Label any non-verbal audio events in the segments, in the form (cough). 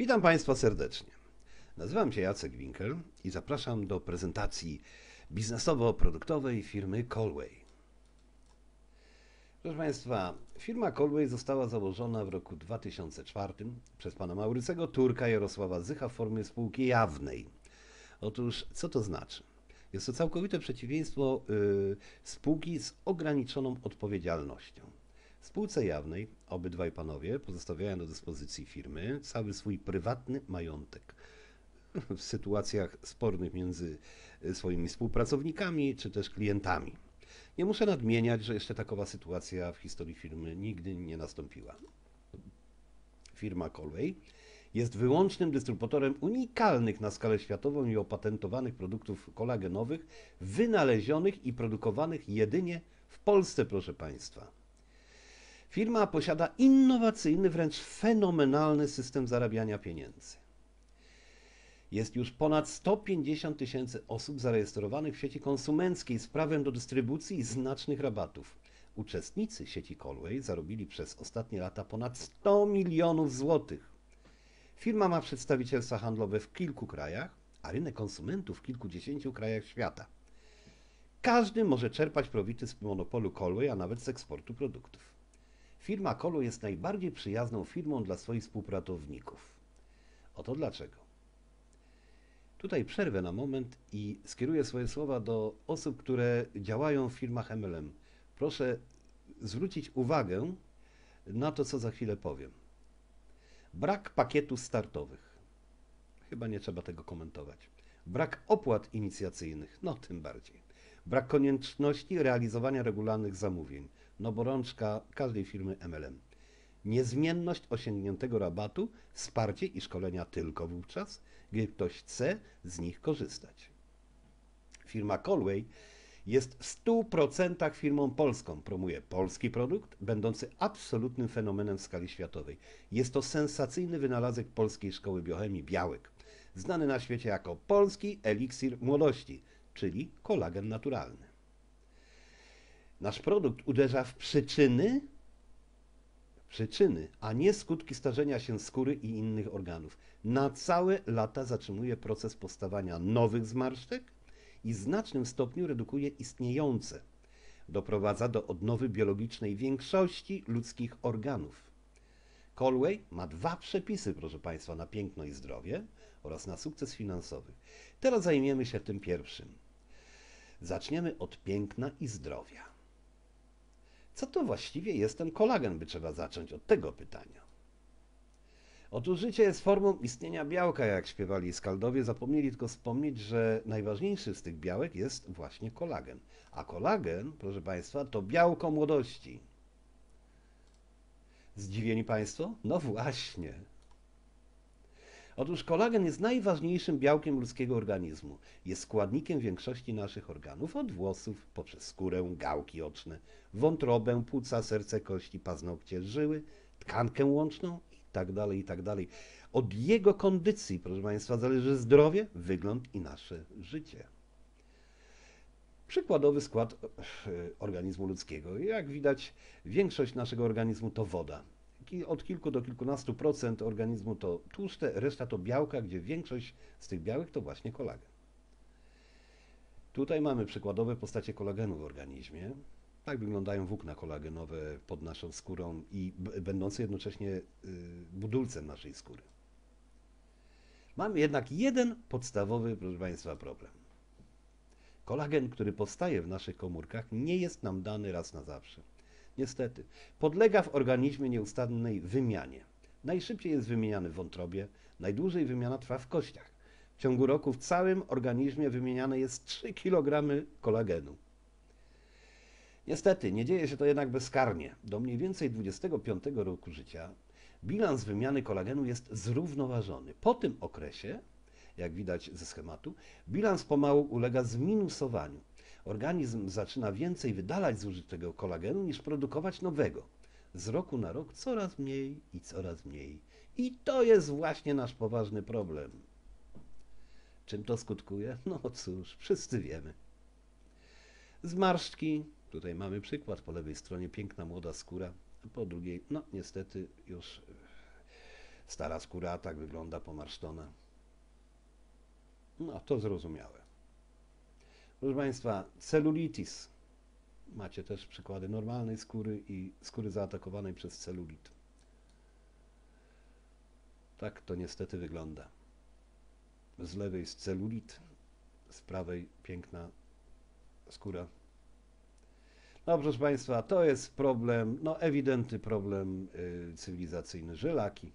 Witam Państwa serdecznie. Nazywam się Jacek Winkel i zapraszam do prezentacji biznesowo-produktowej firmy Colway. Proszę Państwa, firma Colway została założona w roku 2004 przez pana Maurycego Turka Jarosława Zycha w formie spółki jawnej. Otóż, co to znaczy? Jest to całkowite przeciwieństwo y, spółki z ograniczoną odpowiedzialnością. W spółce jawnej obydwaj panowie pozostawiają do dyspozycji firmy cały swój prywatny majątek. W sytuacjach spornych między y, swoimi współpracownikami czy też klientami. Nie muszę nadmieniać, że jeszcze takowa sytuacja w historii firmy nigdy nie nastąpiła. Firma Colway jest wyłącznym dystrybutorem unikalnych na skalę światową i opatentowanych produktów kolagenowych, wynalezionych i produkowanych jedynie w Polsce, proszę Państwa. Firma posiada innowacyjny, wręcz fenomenalny system zarabiania pieniędzy. Jest już ponad 150 tysięcy osób zarejestrowanych w sieci konsumenckiej z prawem do dystrybucji i znacznych rabatów. Uczestnicy sieci Colway zarobili przez ostatnie lata ponad 100 milionów złotych. Firma ma przedstawicielstwa handlowe w kilku krajach, a rynek konsumentów w kilkudziesięciu krajach świata. Każdy może czerpać profity z monopolu Colway, a nawet z eksportu produktów. Firma Colway jest najbardziej przyjazną firmą dla swoich współpracowników. Oto dlaczego. Tutaj przerwę na moment i skieruję swoje słowa do osób, które działają w firmach MLM. Proszę zwrócić uwagę na to, co za chwilę powiem. Brak pakietów startowych. Chyba nie trzeba tego komentować. Brak opłat inicjacyjnych, no tym bardziej. Brak konieczności realizowania regularnych zamówień, no bo rączka każdej firmy MLM. Niezmienność osiągniętego rabatu, wsparcie i szkolenia tylko wówczas, gdy ktoś chce z nich korzystać. Firma Colway jest w 100% firmą polską. Promuje polski produkt, będący absolutnym fenomenem w skali światowej. Jest to sensacyjny wynalazek polskiej szkoły biochemii białek, znany na świecie jako polski eliksir młodości, czyli kolagen naturalny. Nasz produkt uderza w przyczyny, przyczyny, a nie skutki starzenia się skóry i innych organów. Na całe lata zatrzymuje proces powstawania nowych zmarszczek i w znacznym stopniu redukuje istniejące. Doprowadza do odnowy biologicznej większości ludzkich organów. Colway ma dwa przepisy, proszę Państwa, na piękno i zdrowie oraz na sukces finansowy. Teraz zajmiemy się tym pierwszym. Zaczniemy od piękna i zdrowia. Co to właściwie jest ten kolagen, by trzeba zacząć od tego pytania. Otóż życie jest formą istnienia białka, jak śpiewali skaldowie. Zapomnieli tylko wspomnieć, że najważniejszy z tych białek jest właśnie kolagen. A kolagen, proszę Państwa, to białko młodości. Zdziwieni Państwo? No właśnie. Otóż kolagen jest najważniejszym białkiem ludzkiego organizmu. Jest składnikiem większości naszych organów, od włosów, poprzez skórę, gałki oczne, wątrobę, płuca, serce, kości, paznokcie, żyły, tkankę łączną tak dalej, i tak. Od jego kondycji, proszę Państwa, zależy zdrowie, wygląd i nasze życie. Przykładowy skład e, organizmu ludzkiego. Jak widać, większość naszego organizmu to woda. Od kilku do kilkunastu procent organizmu to tłuszcze, reszta to białka, gdzie większość z tych białek to właśnie kolagen. Tutaj mamy przykładowe postacie kolagenu w organizmie. Tak wyglądają włókna kolagenowe pod naszą skórą i będące jednocześnie y, budulcem naszej skóry. Mamy jednak jeden podstawowy, proszę Państwa, problem. Kolagen, który powstaje w naszych komórkach, nie jest nam dany raz na zawsze. Niestety, podlega w organizmie nieustannej wymianie. Najszybciej jest wymieniany w wątrobie, najdłużej wymiana trwa w kościach. W ciągu roku w całym organizmie wymieniane jest 3 kg kolagenu. Niestety, nie dzieje się to jednak bezkarnie. Do mniej więcej 25 roku życia bilans wymiany kolagenu jest zrównoważony. Po tym okresie, jak widać ze schematu, bilans pomału ulega zminusowaniu. Organizm zaczyna więcej wydalać zużytego kolagenu niż produkować nowego. Z roku na rok coraz mniej i coraz mniej. I to jest właśnie nasz poważny problem. Czym to skutkuje? No cóż, wszyscy wiemy. Zmarszczki, Tutaj mamy przykład po lewej stronie, piękna młoda skóra, po drugiej, no niestety już Stara skóra tak wygląda pomarszczona. No, to zrozumiałe. Proszę Państwa, celulitis. Macie też przykłady normalnej skóry i skóry zaatakowanej przez celulit. Tak to niestety wygląda. Z lewej jest celulit, z prawej piękna skóra. No proszę Państwa, to jest problem, no ewidentny problem y, cywilizacyjny, żylaki.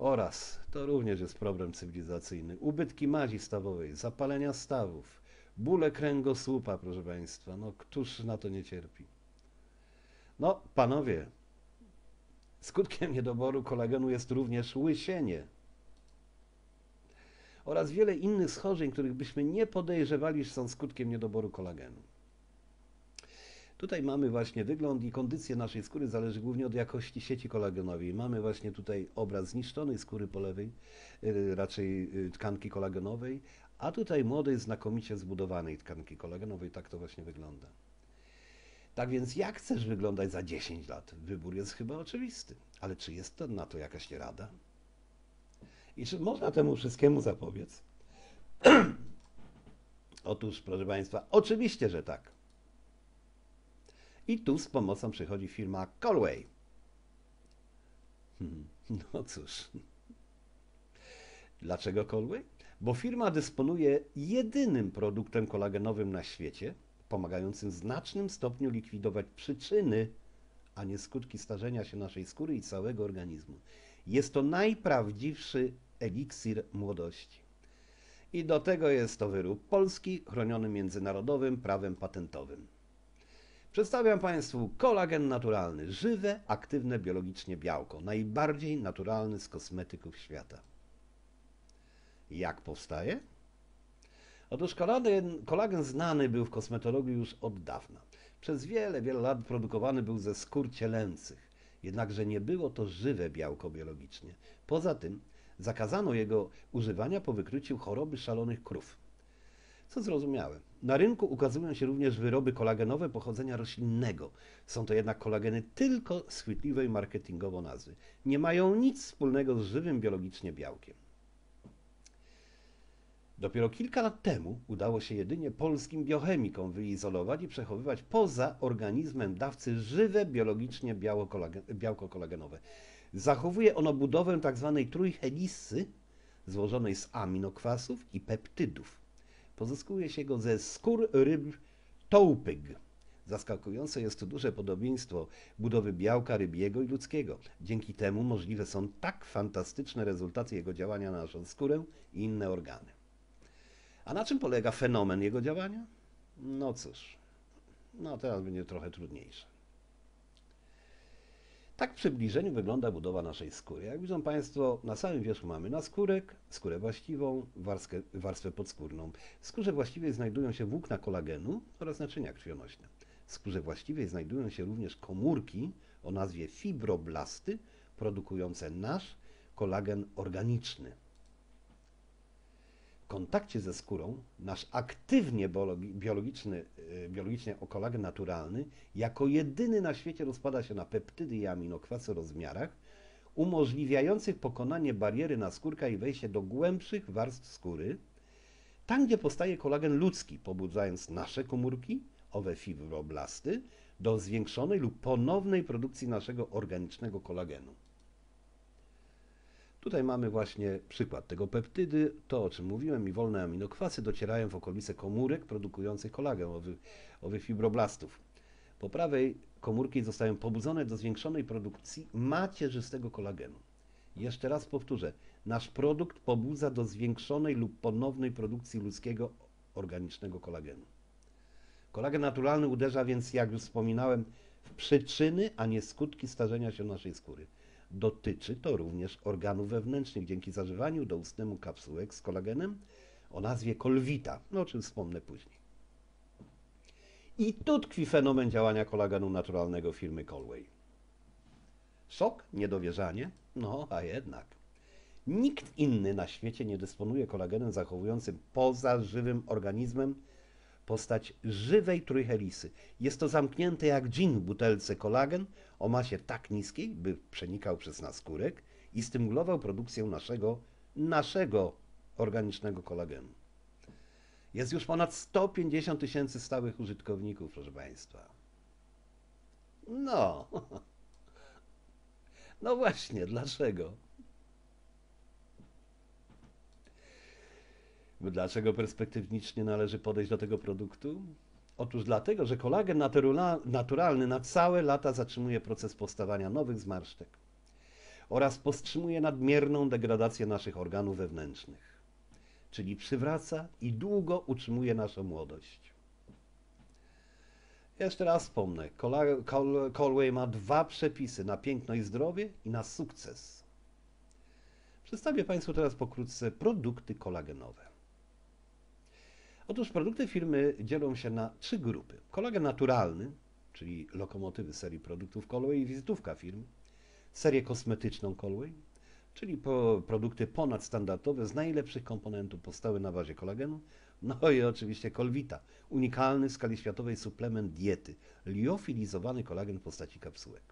Oraz, to również jest problem cywilizacyjny, ubytki mazi stawowej, zapalenia stawów, bóle kręgosłupa, proszę Państwa. No któż na to nie cierpi? No, panowie, skutkiem niedoboru kolagenu jest również łysienie oraz wiele innych schorzeń, których byśmy nie podejrzewali, że są skutkiem niedoboru kolagenu. Tutaj mamy właśnie wygląd i kondycję naszej skóry zależy głównie od jakości sieci kolagenowej. Mamy właśnie tutaj obraz zniszczonej skóry po lewej, y, raczej y, tkanki kolagenowej, a tutaj młodej, znakomicie zbudowanej tkanki kolagenowej. Tak to właśnie wygląda. Tak więc jak chcesz wyglądać za 10 lat? Wybór jest chyba oczywisty. Ale czy jest to na to jakaś rada? I czy można temu wszystkiemu zapobiec? (clears throat) Otóż, proszę Państwa, oczywiście, że tak. I tu z pomocą przychodzi firma Colway. Hmm, no cóż. Dlaczego Colway? Bo firma dysponuje jedynym produktem kolagenowym na świecie, pomagającym w znacznym stopniu likwidować przyczyny, a nie skutki starzenia się naszej skóry i całego organizmu. Jest to najprawdziwszy eliksir młodości. I do tego jest to wyrób polski, chroniony międzynarodowym prawem patentowym. Przedstawiam Państwu kolagen naturalny, żywe, aktywne biologicznie białko, najbardziej naturalny z kosmetyków świata. Jak powstaje? Otóż kolagen, kolagen znany był w kosmetologii już od dawna. Przez wiele, wiele lat produkowany był ze skór cielęcych, jednakże nie było to żywe białko biologicznie. Poza tym zakazano jego używania po wykryciu choroby szalonych krów. Co zrozumiałe. Na rynku ukazują się również wyroby kolagenowe pochodzenia roślinnego. Są to jednak kolageny tylko z chwytliwej marketingowo nazwy. Nie mają nic wspólnego z żywym biologicznie białkiem. Dopiero kilka lat temu udało się jedynie polskim biochemikom wyizolować i przechowywać poza organizmem dawcy żywe biologicznie białko kolagenowe. Zachowuje ono budowę tzw. Tak trójhelisy złożonej z aminokwasów i peptydów. Pozyskuje się go ze skór ryb tołpyg. Zaskakujące jest tu duże podobieństwo budowy białka rybiego i ludzkiego. Dzięki temu możliwe są tak fantastyczne rezultaty jego działania na naszą skórę i inne organy. A na czym polega fenomen jego działania? No cóż, no teraz będzie trochę trudniejsze. Tak w przybliżeniu wygląda budowa naszej skóry. Jak widzą Państwo, na samym wierzchu mamy naskórek, skórę właściwą, warstwę, warstwę podskórną. W skórze właściwej znajdują się włókna kolagenu oraz naczynia krwionośne. W skórze właściwej znajdują się również komórki o nazwie fibroblasty, produkujące nasz kolagen organiczny kontakcie ze skórą nasz aktywnie biologiczny, e, biologicznie kolagen naturalny jako jedyny na świecie rozpada się na peptydy i aminokwasy o rozmiarach, umożliwiających pokonanie bariery na skórka i wejście do głębszych warstw skóry, tam gdzie powstaje kolagen ludzki, pobudzając nasze komórki, owe fibroblasty, do zwiększonej lub ponownej produkcji naszego organicznego kolagenu. Tutaj mamy właśnie przykład tego peptydy, to o czym mówiłem i wolne aminokwasy docierają w okolice komórek produkujących kolagen, owych, owych fibroblastów. Po prawej komórki zostają pobudzone do zwiększonej produkcji macierzystego kolagenu. Jeszcze raz powtórzę, nasz produkt pobudza do zwiększonej lub ponownej produkcji ludzkiego organicznego kolagenu. Kolagen naturalny uderza więc, jak już wspominałem, w przyczyny, a nie skutki starzenia się naszej skóry. Dotyczy to również organów wewnętrznych dzięki zażywaniu doustnemu kapsułek z kolagenem o nazwie kolwita, no o czym wspomnę później. I tu tkwi fenomen działania kolagenu naturalnego firmy Colway. Szok, niedowierzanie? No, a jednak. Nikt inny na świecie nie dysponuje kolagenem zachowującym poza żywym organizmem postać żywej trójhelisy. Jest to zamknięty jak dżin w butelce kolagen o masie tak niskiej, by przenikał przez naskórek i stymulował produkcję naszego, naszego organicznego kolagenu. Jest już ponad 150 tysięcy stałych użytkowników, proszę Państwa. No. (laughs) No właśnie, dlaczego? Dlaczego perspektywicznie należy podejść do tego produktu? Otóż dlatego, że kolagen naturalny na całe lata zatrzymuje proces powstawania nowych zmarszczek oraz powstrzymuje nadmierną degradację naszych organów wewnętrznych, czyli przywraca i długo utrzymuje naszą młodość. Jeszcze raz wspomnę, Colway ma dwa przepisy na piękno i zdrowie i na sukces. Przedstawię Państwu teraz pokrótce produkty kolagenowe. Otóż produkty firmy dzielą się na trzy grupy. Kolagen naturalny, czyli lokomotywy serii produktów Colway i wizytówka firmy. Serię kosmetyczną Colway, czyli po produkty ponadstandardowe z najlepszych komponentów powstały na bazie kolagenu. No i oczywiście Colvita, unikalny w skali światowej suplement diety, liofilizowany kolagen w postaci kapsułek.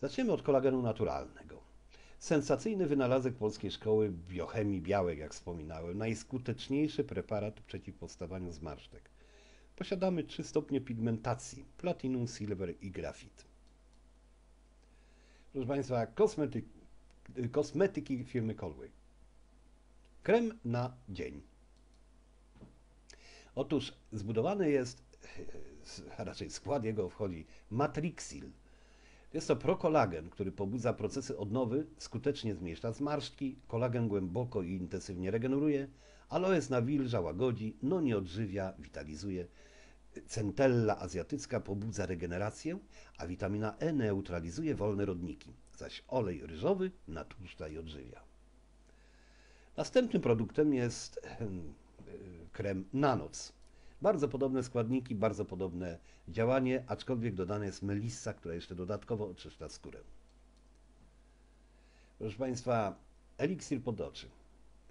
Zaczniemy od kolagenu naturalnego. Sensacyjny wynalazek polskiej szkoły biochemii białek, jak wspominałem, najskuteczniejszy preparat przeciw powstawaniu zmarszczek. Posiadamy trzy stopnie pigmentacji: platinum, silver i grafit. Proszę Państwa, kosmetyk, kosmetyki firmy Colway. Krem na dzień. Otóż zbudowany jest, a (laughs) raczej skład jego wchodzi matrixil, jest to prokolagen, który pobudza procesy odnowy, skutecznie zmniejsza zmarszczki, kolagen głęboko i intensywnie regeneruje, aloes nawilża, łagodzi, no nie odżywia, witalizuje. Centella azjatycka pobudza regenerację, a witamina E neutralizuje wolne rodniki, zaś olej ryżowy natłuszcza i odżywia. Następnym produktem jest krem na noc. Bardzo podobne składniki, bardzo podobne działanie, aczkolwiek dodana jest melissa, która jeszcze dodatkowo oczyszcza skórę. Proszę Państwa, eliksir pod oczy.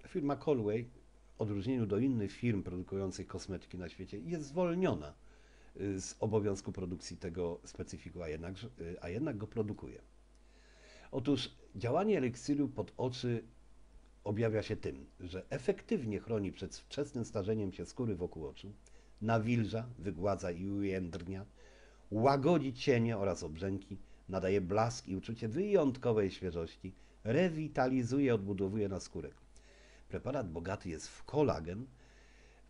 Firma Colway, w odróżnieniu do innych firm produkujących kosmetyki na świecie, jest zwolniona y, z obowiązku produkcji tego specyfiku, a jednak, y, a jednak go produkuje. Otóż działanie eliksiru pod oczy objawia się tym, że efektywnie chroni przed wczesnym starzeniem się skóry wokół oczu, nawilża, wygładza i ujędrnia, łagodzi cienie oraz obrzęki, nadaje blask i uczucie wyjątkowej świeżości, rewitalizuje, odbudowuje naskórek. Preparat bogaty jest w kolagen,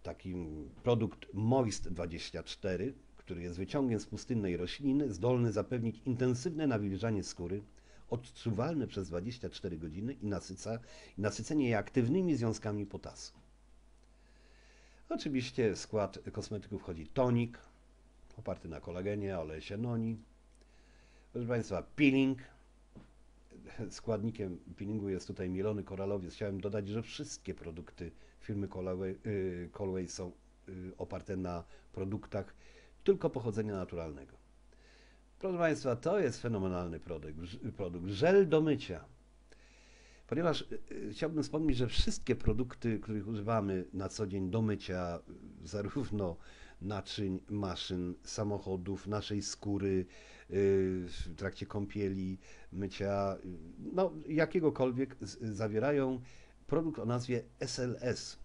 taki produkt Moist 24, który jest wyciągiem z pustynnej rośliny, zdolny zapewnić intensywne nawilżanie skóry, odczuwalne przez 24 godziny i, nasyca, i nasycenie je aktywnymi związkami potasu. Oczywiście w skład kosmetyków wchodzi tonik, oparty na kolagenie, olesie noni. Proszę Państwa, peeling. Składnikiem peelingu jest tutaj mielony koralowiec. Chciałem dodać, że wszystkie produkty firmy Colway, Colway są y, oparte na produktach tylko pochodzenia naturalnego. Proszę Państwa, to jest fenomenalny produkt. produkt. Żel do mycia ponieważ y, y, chciałbym wspomnieć, że wszystkie produkty, których używamy na co dzień do mycia, (laughs) zarówno naczyń, maszyn, samochodów, naszej skóry, y, w trakcie kąpieli, mycia, no jakiegokolwiek, zawierają produkt o nazwie SLS.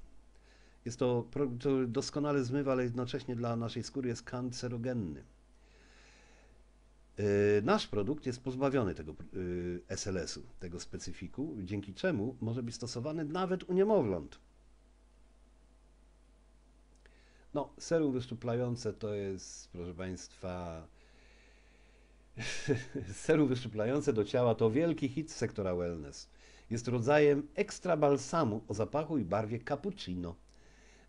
Jest to produkt, który doskonale zmywa, ale jednocześnie dla naszej skóry jest kancerogenny. E, nasz produkt jest pozbawiony tego e, SLS-u, tego specyfiku, dzięki czemu może być stosowany nawet u niemowląt. No, serum wyszczuplające to jest, proszę Państwa, (laughs) serum wyszczuplające do ciała to wielki hit sektora wellness. Jest rodzajem ekstra balsamu o zapachu i barwie cappuccino.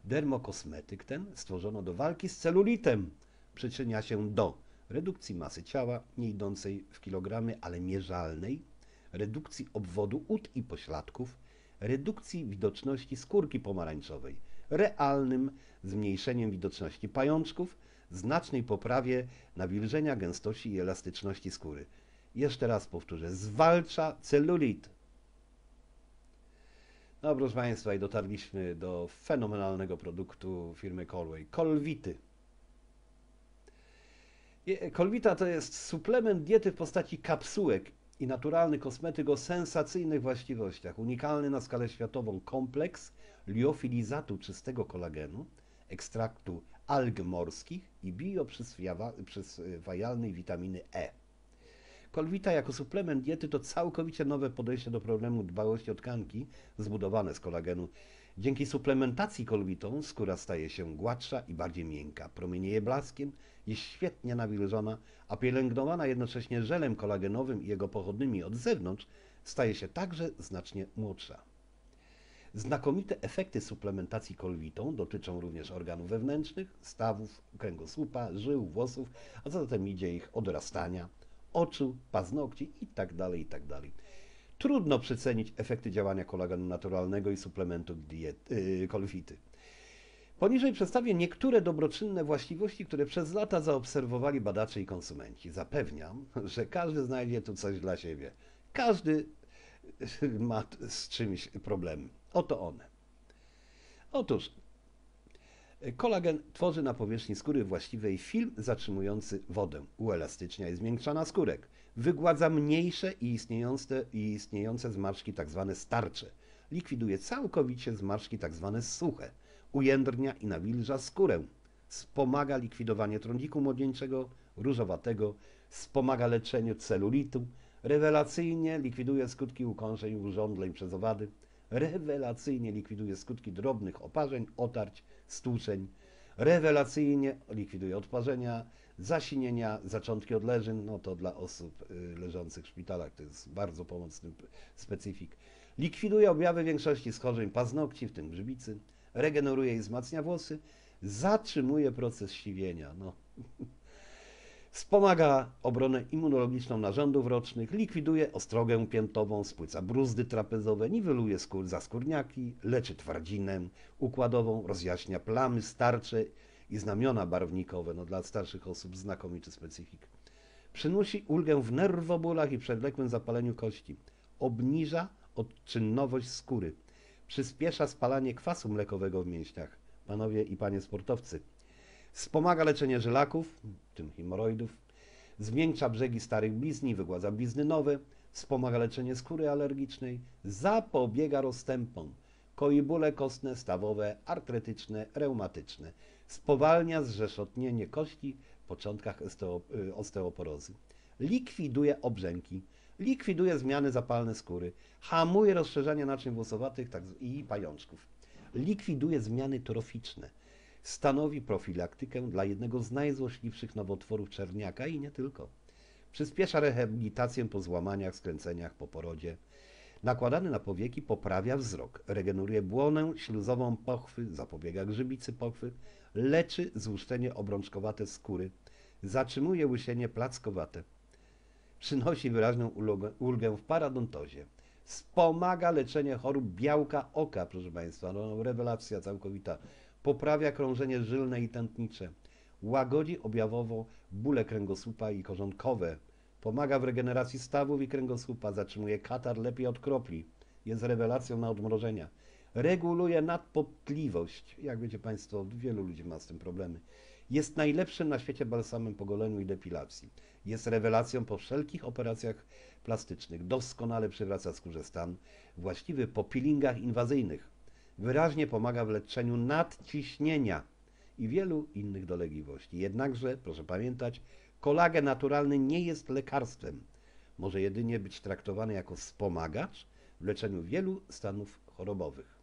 Dermokosmetyk ten stworzono do walki z celulitem. Przyczynia się do redukcji masy ciała, nie idącej w kilogramy, ale mierzalnej, redukcji obwodu ud i pośladków, redukcji widoczności skórki pomarańczowej, realnym zmniejszeniem widoczności pajączków, znacznej poprawie nawilżenia, gęstości i elastyczności skóry. Jeszcze raz powtórzę, zwalcza celulit. No proszę Państwa i dotarliśmy do fenomenalnego produktu firmy Colway. Kolwity. Kolwita to jest suplement diety w postaci kapsułek i naturalny kosmetyk o sensacyjnych właściwościach. Unikalny na skalę światową kompleks liofilizatu czystego kolagenu, ekstraktu alg morskich i bioprzyswajalnej witaminy E. Kolwita jako suplement diety to całkowicie nowe podejście do problemu dbałości o tkanki zbudowane z kolagenu. Dzięki suplementacji kolwitą skóra staje się gładsza i bardziej miękka, promienieje blaskiem, jest świetnie nawilżona, a pielęgnowana jednocześnie żelem kolagenowym i jego pochodnymi od zewnątrz staje się także znacznie młodsza. Znakomite efekty suplementacji kolwitą dotyczą również organów wewnętrznych, stawów, kręgosłupa, żył, włosów, a co za tym idzie ich odrastania, oczu, paznokci itd. itd. Trudno przecenić efekty działania kolagenu naturalnego i suplementu diet, yy, kolwity. Poniżej przedstawię niektóre dobroczynne właściwości, które przez lata zaobserwowali badacze i konsumenci. Zapewniam, że każdy znajdzie tu coś dla siebie. Każdy ma z czymś problemy. Oto one. Otóż kolagen tworzy na powierzchni skóry właściwej film zatrzymujący wodę, uelastycznia i zmiękcza naskórek, wygładza mniejsze i istniejące, i istniejące zmarszki tzw. starcze, likwiduje całkowicie zmarszki tzw. suche, ujędrnia i nawilża skórę, wspomaga likwidowanie trądziku młodzieńczego, różowatego, wspomaga leczenie celulitu, rewelacyjnie likwiduje skutki ukąszeń i urządleń przez owady, rewelacyjnie likwiduje skutki drobnych oparzeń, otarć, stłuczeń, rewelacyjnie likwiduje odparzenia, zasinienia, zaczątki odleżyn, no to dla osób y, leżących w szpitalach to jest bardzo pomocny specyfik. Likwiduje objawy większości schorzeń paznokci, w tym grzybicy, regeneruje i wzmacnia włosy, zatrzymuje proces siwienia. No. (laughs) Wspomaga obronę immunologiczną narządów rocznych, likwiduje ostrogę piętową, spłyca bruzdy trapezowe, niweluje skór zaskórniaki, leczy twardzinę układową, rozjaśnia plamy starcze i znamiona barwnikowe. No, dla starszych osób znakomity specyfik. Przynosi ulgę w nerwobólach i przewlekłym zapaleniu kości. Obniża odczynnowość skóry. Przyspiesza spalanie kwasu mlekowego w mięśniach. Panowie i panie sportowcy. Wspomaga leczenie żelaków, w tym hemoroidów. Zmiękcza brzegi starych blizn, wygładza blizny nowe. Wspomaga leczenie skóry alergicznej. Zapobiega rozstępom. Koi bóle kostne, stawowe, artretyczne, reumatyczne. Spowalnia zrzeszotnienie kości w początkach y, osteoporozy. Likwiduje obrzęki. Likwiduje zmiany zapalne skóry. Hamuje rozszerzanie naczyń włosowatych tak i pajączków. Likwiduje zmiany troficzne stanowi profilaktykę dla jednego z najzłośliwszych nowotworów czerniaka i nie tylko. Przyspiesza rehabilitację po złamaniach, skręceniach, po porodzie. Nakładany na powieki poprawia wzrok, regeneruje błonę śluzową pochwy, zapobiega grzybicy pochwy, leczy złuszczenie obrączkowate skóry, zatrzymuje łysienie plackowate, przynosi wyraźną ulgę w paradontozie, wspomaga leczenie chorób białka oka, proszę Państwa, no, rewelacja całkowita, poprawia krążenie żylne i tętnicze, łagodzi objawowo bóle kręgosłupa i korzonkowe, pomaga w regeneracji stawów i kręgosłupa, zatrzymuje katar lepiej od kropli, jest rewelacją na odmrożenia, reguluje nadpotliwość, jak wiecie Państwo, wielu ludzi ma z tym problemy, jest najlepszym na świecie balsamem po goleniu i depilacji, jest rewelacją po wszelkich operacjach plastycznych, doskonale przywraca skórze stan. Właściwy po peelingach inwazyjnych, wyraźnie pomaga w leczeniu nadciśnienia i wielu innych dolegliwości. Jednakże, proszę pamiętać, kolagen naturalny nie jest lekarstwem. Może jedynie być traktowany jako wspomagacz w leczeniu wielu stanów chorobowych.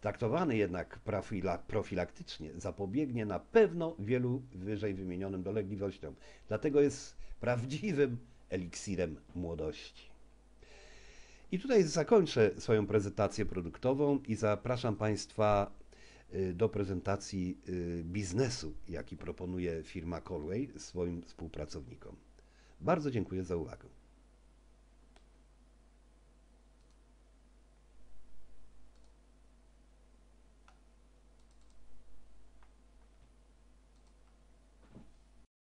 Traktowany jednak profila, profilaktycznie zapobiegnie na pewno wielu wyżej wymienionym dolegliwościom. Dlatego jest prawdziwym eliksirem młodości. I tutaj zakończę swoją prezentację produktową i zapraszam Państwa do prezentacji y, biznesu, jaki proponuje firma Colway swoim współpracownikom. Bardzo dziękuję za uwagę.